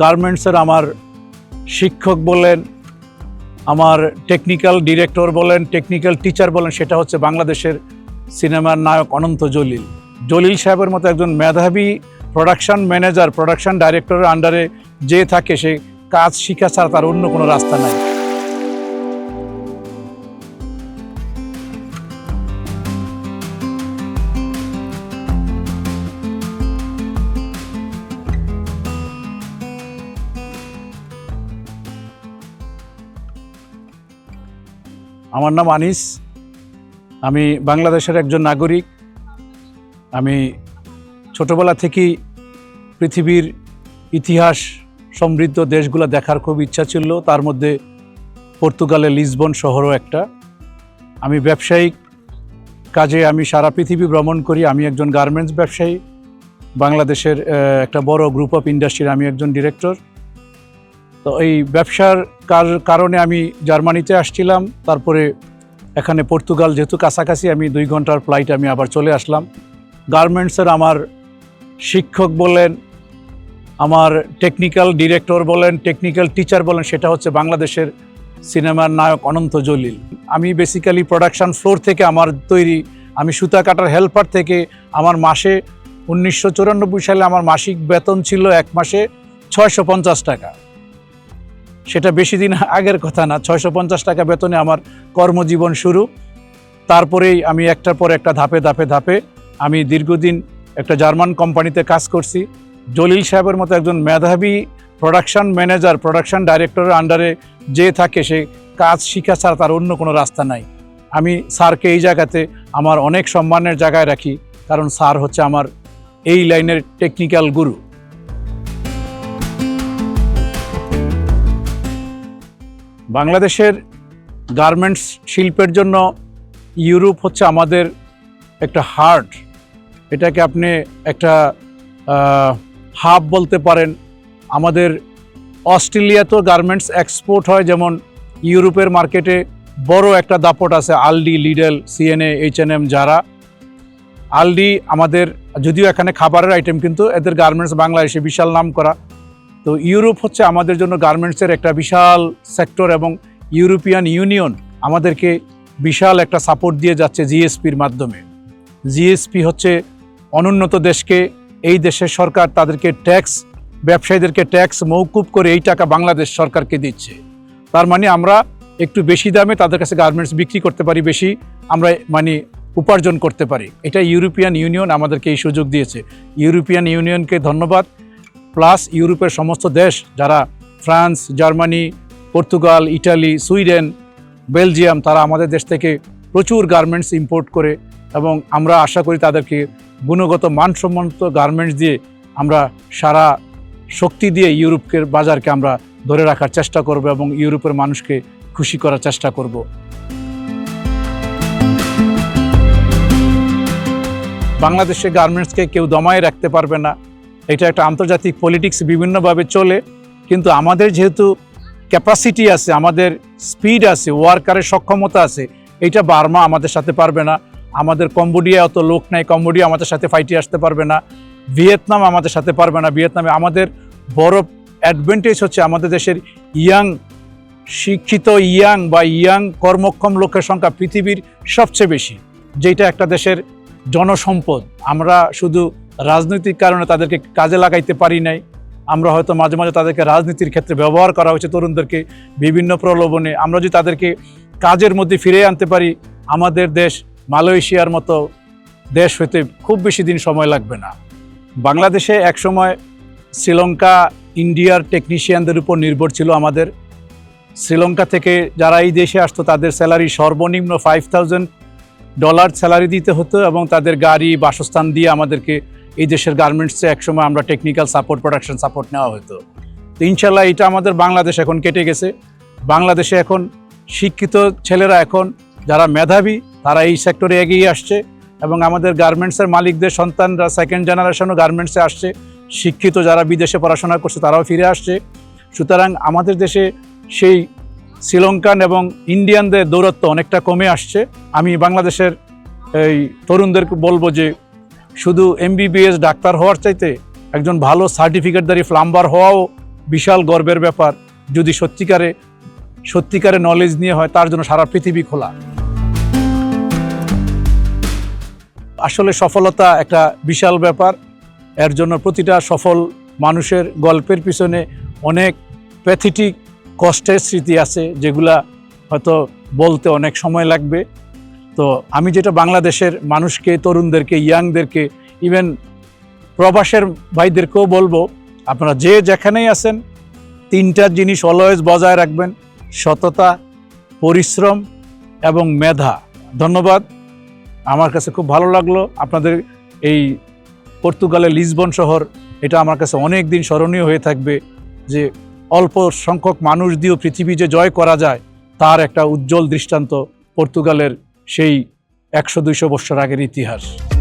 গার্মেন্টসের আমার শিক্ষক বলেন, আমার টেকনিক্যাল ডিরেক্টর বলেন টেকনিক্যাল টিচার বলেন, সেটা হচ্ছে বাংলাদেশের সিনেমার নায়ক অনন্ত জলিল। জলিল সাহেবের মতো একজন মেধাবী প্রোডাকশান ম্যানেজার প্রোডাকশান ডাইরেক্টরের আন্ডারে যে থাকে, সে কাজ শিখা ছাড়া তার অন্য কোনো রাস্তা নাই। আমার নাম আনিস। আমি বাংলাদেশের একজন নাগরিক। আমি ছোটবেলা থেকেই পৃথিবীর ইতিহাস সমৃদ্ধ দেশগুলো দেখার খুব ইচ্ছা ছিল। তার মধ্যে পর্তুগালের লিসবন শহরও একটা। আমি ব্যবসায়িক কাজে আমি সারা পৃথিবী ভ্রমণ করি। আমি একজন গার্মেন্টস ব্যবসায়ী। বাংলাদেশের একটা বড় গ্রুপ অফ ইন্ডাস্ট্রির আমি একজন ডিরেক্টর তো এই ব্যবসার কার- কারণে আমি জার্মানিতে আসছিলাম, তারপরে এখানে পর্তুগাল যেহেতু কাছাকাছি, আমি দুই ঘণ্টার ফ্লাইট আমি আবার চলে আসলাম। গার্মেন্টসের আমার শিক্ষক বলেন, আমার টেকনিক্যাল ডিরেক্টর বলেন টেকনিক্যাল টিচার বলেন, সেটা হচ্ছে বাংলাদেশের সিনেমার নায়ক অনন্ত জলিল। আমি বেসিক্যালি প্রোডাকশন ফ্লোর থেকে আমার তৈরি, আমি সুতা কাটার হেল্পার থেকে আমার মাসে উনিশশো চুরানব্বই সালে আমার মাসিক বেতন ছিল এক মাসে ছয়শো পঞ্চাশ টাকা। সেটা বেশি দিন আগের কথা না, ছয়শো পঞ্চাশ টাকা বেতনে আমার কর্মজীবন শুরু। তারপরেই আমি একটার পর একটা ধাপে ধাপে ধাপে আমি দীর্ঘদিন একটা জার্মান কোম্পানিতে কাজ করছি। জলিল সাহেবের মতো একজন মেধাবী প্রোডাকশান ম্যানেজার প্রোডাকশান ডাইরেক্টরের আন্ডারে যে থাকে, সে কাজ শিখা ছাড়া তার অন্য কোনো রাস্তা নাই। আমি স্যারকে এই জায়গাতে আমার অনেক সম্মানের জায়গায় রাখি, কারণ স্যার হচ্ছে আমার এই লাইনের টেকনিক্যাল গুরু বাংলাদেশের গার্মেন্টস শিল্পের জন্য ইউরোপ হচ্ছে আমাদের একটা হার্ট এটাকে আপনি একটা হাব বলতে পারেন। আমাদের অস্ট্রেলিয়াতেও গার্মেন্টস এক্সপোর্ট হয়, যেমন ইউরোপের মার্কেটে বড় একটা দাপট আছে, Aldi, Lidl, CNA, H N M যারা। আলডি আমাদের, যদিও এখানে খাবারের আইটেম কিন্তু এদের গার্মেন্টস বাংলাদেশে বিশাল নাম করা তো ইউরোপ হচ্ছে আমাদের জন্য গার্মেন্টসের একটা বিশাল সেক্টর এবং ইউরোপিয়ান ইউনিয়ন আমাদেরকে বিশাল একটা সাপোর্ট দিয়ে যাচ্ছে জিএসপির মাধ্যমে। জিএসপি হচ্ছে অনুন্নত দেশকে, এই দেশের সরকার তাদেরকে ট্যাক্স, ব্যবসায়ীদেরকে ট্যাক্স মৌকুব করে এই টাকা বাংলাদেশ সরকারকে দিচ্ছে। তার মানে আমরা একটু বেশি দামে তাদের কাছে গার্মেন্টস বিক্রি করতে পারি, বেশি আমরা মানে উপার্জন করতে পারি। এটা ইউরোপিয়ান ইউনিয়ন আমাদেরকে এই সুযোগ দিয়েছে। ইউরোপিয়ান ইউনিয়নকে ধন্যবাদ। প্লাস ইউরোপের সমস্ত দেশ, যারা France, Germany, Portugal, Italy, Sweden, Belgium, তারা আমাদের দেশ থেকে প্রচুর গার্মেন্টস ইম্পোর্ট করে এবং আমরা আশা করি তাদেরকে গুণগত, মানসম্মত গার্মেন্টস দিয়ে আমরা সারা শক্তি দিয়ে ইউরোপের বাজারকে আমরা ধরে রাখার চেষ্টা করব এবং ইউরোপের মানুষকে খুশি করার চেষ্টা করব। বাংলাদেশে গার্মেন্টসকে কেউ দমায় রাখতে পারবে না। এটা একটা আন্তর্জাতিক পলিটিক্স বিভিন্নভাবে চলে, কিন্তু আমাদের যেহেতু ক্যাপাসিটি আছে, আমাদের স্পিড আছে ওয়ার্কারের সক্ষমতা আছে, এইটা বার্মা আমাদের সাথে পারবে না। আমাদের কম্বোডিয়া অত লোক নাই, কম্বোডিয়া আমাদের সাথে ফাইটে আসতে পারবে না। ভিয়েতনাম আমাদের সাথে পারবে না। ভিয়েতনামে আমাদের বড় অ্যাডভান্টেজ হচ্ছে আমাদের দেশের ইয়াং শিক্ষিত ইয়াং বা ইয়াং কর্মক্ষম লোকের সংখ্যা পৃথিবীর সবচেয়ে বেশি, যেটা একটা দেশের জনসম্পদ। আমরা শুধু রাজনৈতিক কারণে তাদেরকে কাজে লাগাইতে পারি নাই। আমরা হয়তো মাঝে মাঝে তাদেরকে রাজনীতির ক্ষেত্রে ব্যবহার করা হয়েছে, তরুণদেরকে বিভিন্ন প্রলোভনে। আমরা যদি তাদেরকে কাজের মধ্যে ফিরে আনতে পারি, আমাদের দেশ মালয়েশিয়ার মতো দেশ হইতে খুব বেশি দিন সময় লাগবে না। বাংলাদেশে একসময় শ্রীলঙ্কা, ইন্ডিয়ার টেকনিশিয়ানদের উপর নির্ভর ছিল আমাদের। শ্রীলঙ্কা থেকে যারা এই দেশে আসতো, তাদের স্যালারি সর্বনিম্ন ফাইভ থাউজেন্ড ডলার স্যালারি দিতে হতো এবং তাদের গাড়ি, বাসস্থান দিয়ে আমাদেরকে এই দেশের গার্মেন্টসে একসময় আমরা টেকনিক্যাল সাপোর্ট প্রোডাকশন সাপোর্ট নেওয়া হতো। তো ইনশাল্লাহ এটা আমাদের বাংলাদেশ এখন কেটে গেছে। বাংলাদেশে এখন শিক্ষিত ছেলেরা এখন যারা মেধাবী, তারা এই সেক্টরে এগিয়ে আসছে এবং আমাদের গার্মেন্টসের মালিকদের সন্তানরা সেকেন্ড জেনারেশনও গার্মেন্টসে আসছে। শিক্ষিত যারা বিদেশে পড়াশোনা করছে, তারাও ফিরে আসছে। সুতরাং আমাদের দেশে সেই শ্রীলঙ্কান এবং ইন্ডিয়ানদের দৌরত্ব অনেকটা কমে আসছে। আমি বাংলাদেশের এই তরুণদেরকে বলব যে শুধু এমবিবিএস ডাক্তার হওয়ার চাইতে একজন ভালো সার্টিফিকেটধারী প্লাম্বার হওয়াও বিশাল গর্বের ব্যাপার। যদি সত্যিকারে সত্যিকারে নলেজ নিয়ে হয়, তার জন্য সারা পৃথিবী খোলা। আসলে সফলতা একটা বিশাল ব্যাপার। এর জন্য প্রতিটা সফল মানুষের গল্পের পিছনে অনেক প্যাথেটিক কষ্টের স্মৃতি আছে, যেগুলা হয়তো বলতে অনেক সময় লাগবে। তো আমি যেটা বাংলাদেশের মানুষকে, তরুণদেরকে ইয়াংদেরকে ইভেন প্রবাসের ভাইদেরকেও বলব, আপনারা যে যেখানেই আছেন, তিনটা জিনিস অলওয়েজ বজায় রাখবেন, সততা, পরিশ্রম এবং মেধা। ধন্যবাদ। আমার কাছে খুব ভালো লাগল আপনাদের এই পর্তুগালের লিসবন শহর। এটা আমার কাছে অনেক দিন স্মরণীয় হয়ে থাকবে যে অল্প সংখ্যক মানুষ দিয়েও পৃথিবী যে জয় করা যায়, তার একটা উজ্জ্বল দৃষ্টান্ত পর্তুগালের সেই একশো দুইশো বৎসর আগের ইতিহাস।